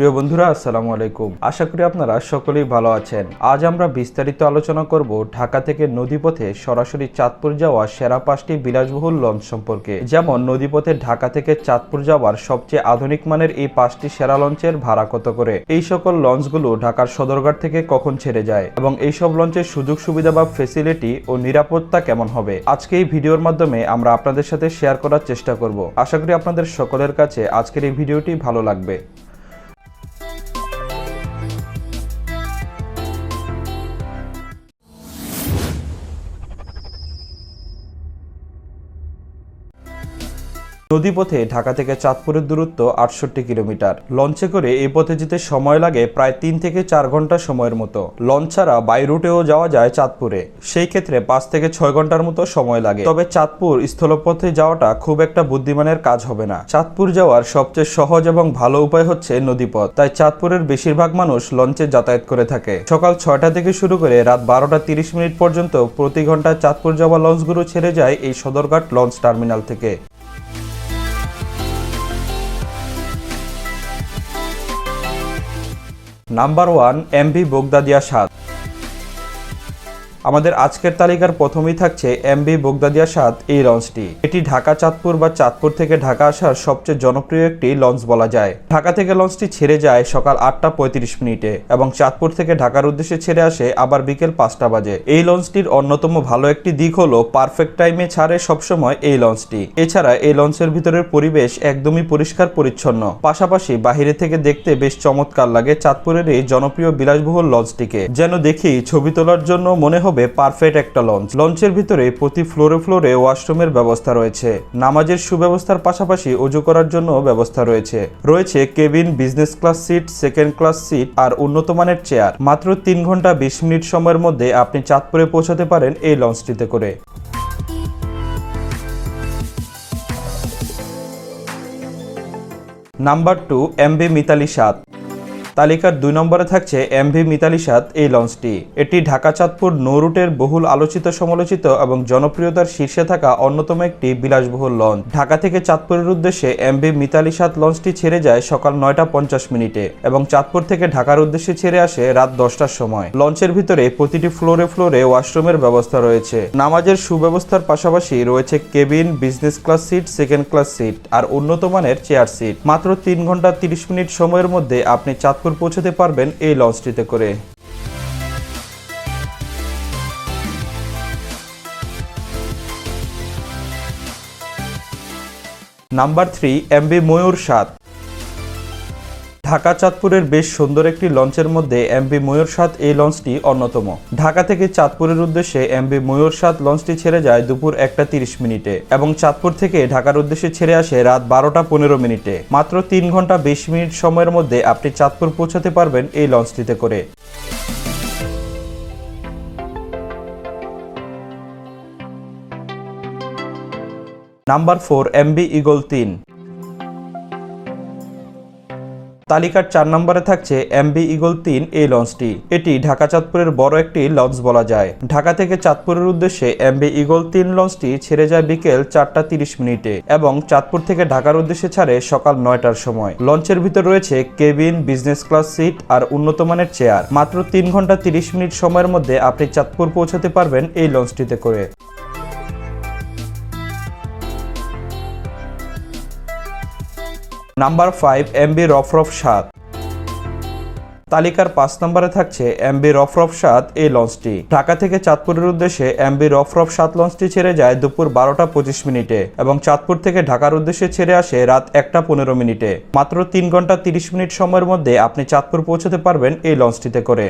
প্রিয় বন্ধুরা, আসসালামু আলাইকুম। আশা করি আপনারা সকলেই ভালো আছেন। আজ আমরা বিস্তারিত আলোচনা করব ঢাকা থেকে নদীপথে সরাসরি চাঁদপুর যাওয়া সেরা পাঁচটি বিলাসবহুল লঞ্চ সম্পর্কে। যেমন, নদীপথে ঢাকা থেকে চাঁদপুর যাওয়ার সবচেয়ে আধুনিক মানের এই পাঁচটি সেরা লঞ্চের ভাড়া কত করে? এই সকল লঞ্চগুলো ঢাকার সদরঘাট থেকে কখন ছেড়ে যায়? এবং এই সব লঞ্চের সুযোগ সুবিধা বা ফেসিলিটি ও নিরাপত্তা কেমন হবে? আজকে এই ভিডিওর মাধ্যমে আমরা আপনাদের সাথে শেয়ার করার চেষ্টা করব। আশা করি আপনাদের সকলের কাছে আজকের এই ভিডিওটি ভালো লাগবে। নদীপথে ঢাকা থেকে চাঁদপুরের দূরত্ব আটষট্টি কিলোমিটার। লঞ্চে করে এই পথে যেতে সময় লাগে প্রায় তিন থেকে চার ঘণ্টা সময়ের মতো। লঞ্চ ছাড়া বাই রুটেও যাওয়া যায় চাঁদপুরে। সেই ক্ষেত্রে পাঁচ থেকে ছয় ঘণ্টার মতো সময় লাগে। তবে চাঁদপুর স্থলপথে যাওয়াটা খুব একটা বুদ্ধিমানের কাজ হবে না। চাঁদপুর যাওয়ার সবচেয়ে সহজ এবং ভালো উপায় হচ্ছে নদীপথ। তাই চাঁদপুরের বেশিরভাগ মানুষ লঞ্চে যাতায়াত করে থাকে। সকাল ছয়টা থেকে শুরু করে রাত বারোটা তিরিশ মিনিট পর্যন্ত প্রতি ঘন্টায় চাঁদপুর যাওয়া লঞ্চগুলো ছেড়ে যায় এই সদরঘাট লঞ্চ টার্মিনাল থেকে। নাম্বার ওয়ান এমভি বোগদাদিয়া সাত আমাদের আজকের তালিকার প্রথমেই থাকছে এমবি বোগদাদিয়া সাত এই লঞ্চটি। এটি ঢাকা, চাঁদপুর বা চাঁদপুর থেকে ঢাকা আসার সবচেয়ে জনপ্রিয় একটি লঞ্চ বলা যায়। ঢাকা থেকে লঞ্চটি ছেড়ে যায় সকাল আটটা পঁয়ত্রিশ মিনিটে এবং চাঁদপুর থেকে ঢাকার উদ্দেশ্যে ছেড়ে আসে আবার বিকেল পাঁচটা বাজে। এই লঞ্চটির অন্যতম ভালো একটি দিক হলো পারফেক্ট টাইমে ছাড়ে সবসময় এই লঞ্চটি। এছাড়া এই লঞ্চের ভিতরের পরিবেশ একদমই পরিষ্কার পরিচ্ছন্ন। পাশাপাশি বাহিরে থেকে দেখতে বেশ চমৎকার লাগে চাঁদপুরের এই জনপ্রিয় বিলাসবহুল লঞ্চটিকে। যেন দেখি ছবি তোলার জন্য মনে হবে পারফেক্ট একটা লঞ্চ লঞ্চের ভিতরে প্রতি ফ্লোরে ফ্লোরে ওয়াশরুমের ব্যবস্থা রয়েছে। নামাজের সুব্যবস্থার পাশাপাশি অজু করার জন্য ব্যবস্থা রয়েছে। রয়েছে cabin business class seat second class seat আর উন্নত মানের চেয়ার মাত্র তিন ঘণ্টা বিশ মিনিট সময়ের মধ্যে আপনি চাঁদপুরে পৌঁছাতে পারেন এই লঞ্চটিতে করে। নাম্বার টু এমবি মিতালি সাত তালিকার দুই নম্বরে থাকছে এমভি মিতালি সাত এই লঞ্চটি। এটি ঢাকা চাঁদপুর নৌ রুটের বহুল আলোচিত, সমালোচিত এবং জনপ্রিয়তার শীর্ষে থাকা অন্যতম একটি বিলাসবহুল লঞ্চ। ঢাকা থেকে চাঁদপুরের উদ্দেশ্যে এমভি মিতালি সাত লঞ্চটি ছেড়ে যায় সকাল নয়টা পঞ্চাশ মিনিটে এবং চাঁদপুর থেকে ঢাকার উদ্দেশ্যে ছেড়ে আসে রাত দশটার সময়। লঞ্চের ভিতরে প্রতিটি ফ্লোরে ফ্লোরে ওয়াশরুমের ব্যবস্থা রয়েছে। নামাজের সুব্যবস্থার পাশাপাশি রয়েছে cabin, business class seat, second class seat আর উন্নত মানের চেয়ার সিট। মাত্র তিন ঘণ্টা তিরিশ মিনিট সময়ের মধ্যে আপনি চাঁদপুর পৌঁছাতে পারবেন এই লঞ্চটিতে করে। নাম্বার থ্রি এমবি ময়ূর সাত। ঢাকা চাঁদপুরের বেশ সুন্দর একটি লঞ্চের মধ্যে এমবি ময়ূর সাত এই লঞ্চটি অন্যতম। ঢাকা থেকে চাঁদপুরের উদ্দেশ্যে এমবি ময়ূর সাত লঞ্চটি ছেড়ে যায় দুপুর একটা তিরিশ মিনিটে এবং চাঁদপুর থেকে ঢাকার উদ্দেশ্যে ছেড়ে আসে রাত বারোটা পনেরো মিনিটে। মাত্র তিন ঘণ্টা বিশ মিনিট সময়ের মধ্যে আপনি চাঁদপুর পৌঁছাতে পারবেন এই লঞ্চটিতে করে। নাম্বার ফোর এমবি ইগল তিন। তালিকার চার নম্বরে থাকছে এমবি ইগল তিন এই লঞ্চটি। এটি ঢাকা চাঁদপুরের বড় একটি লঞ্চ বলা যায়। ঢাকা থেকে চাঁদপুরের উদ্দেশ্যে এমবি ইগল তিন লঞ্চটি ছেড়ে যায় বিকেল চারটা তিরিশ মিনিটে এবং চাঁদপুর থেকে ঢাকার উদ্দেশ্যে ছাড়ে সকাল নয়টার সময়। লঞ্চের ভিতর রয়েছে কেবিন, বিজনেস ক্লাস সিট আর উন্নত মানের চেয়ার। মাত্র তিন ঘণ্টা তিরিশ মিনিট সময়ের মধ্যে আপনি চাঁদপুর পৌঁছাতে পারবেন এই লঞ্চটিতে করে। নাম্বার ফাইভ এমবি রফরফ সাত তালিকার পাঁচ নম্বরে থাকছে এমবি রফরফ সাত এই লঞ্চটি। ঢাকা থেকে চাঁদপুরের উদ্দেশ্যে এমবি রফরফ সাত লঞ্চটি ছেড়ে যায় দুপুর বারোটা পঁচিশ মিনিটে এবং চাঁদপুর থেকে ঢাকার উদ্দেশ্যে ছেড়ে আসে রাত একটা পনেরো মিনিটে। মাত্র তিন ঘণ্টা তিরিশ মিনিট সময়ের মধ্যে আপনি চাঁদপুর পৌঁছতে পারবেন এই লঞ্চটিতে করে।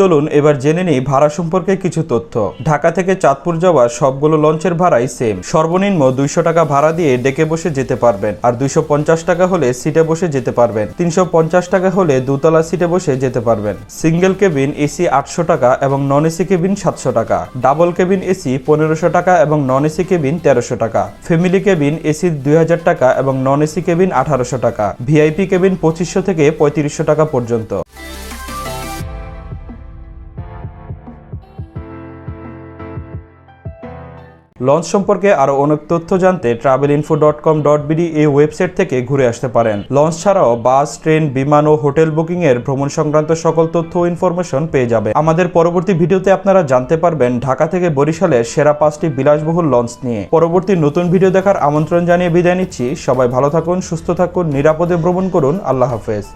চলুন এবার জেনে নিই ভাড়া সম্পর্কে কিছু তথ্য। ঢাকা থেকে চাঁদপুর যাওয়ার সবগুলো লঞ্চের ভাড়াই সেম সর্বনিম্ন দুইশো টাকা ভাড়া দিয়ে ডেকে বসে যেতে পারবেন আর দুইশো পঞ্চাশ টাকা হলে সিটে বসে যেতে পারবেন। তিনশো পঞ্চাশ টাকা হলে দুতলা সিটে বসে যেতে পারবেন। সিঙ্গেল কেবিন এসি আটশো টাকা এবং নন এসি কেবিন সাতশো টাকা। ডাবল কেবিন এসি পনেরোশো টাকা এবং নন এসি কেবিন তেরোশো টাকা। ফ্যামিলি কেবিন এসি দুই হাজার টাকা এবং নন এসি কেবিন আঠারোশো টাকা। ভিআইপি কেবিন পঁচিশশো থেকে পঁয়ত্রিশশো টাকা পর্যন্ত। লঞ্চ সম্পর্কে আরও অনেক তথ্য জানতে travel info dot com dot BD এই ওয়েবসাইট থেকে ঘুরে আসতে পারেন। লঞ্চ ছাড়াও বাস, ট্রেন, বিমান ও হোটেল বুকিং এর ভ্রমণ সংক্রান্ত সকল তথ্য ও ইনফরমেশন পেয়ে যাবে আমাদের পরবর্তী ভিডিওতে আপনারা জানতে পারবেন ঢাকা থেকে বরিশালের সেরা পাঁচটি বিলাসবহুল লঞ্চ নিয়ে। পরবর্তী নতুন ভিডিও দেখার আমন্ত্রণ জানিয়ে বিদায় নিচ্ছি। সবাই ভালো থাকুন, সুস্থ থাকুন, নিরাপদে ভ্রমণ করুন। আল্লাহ হাফেজ।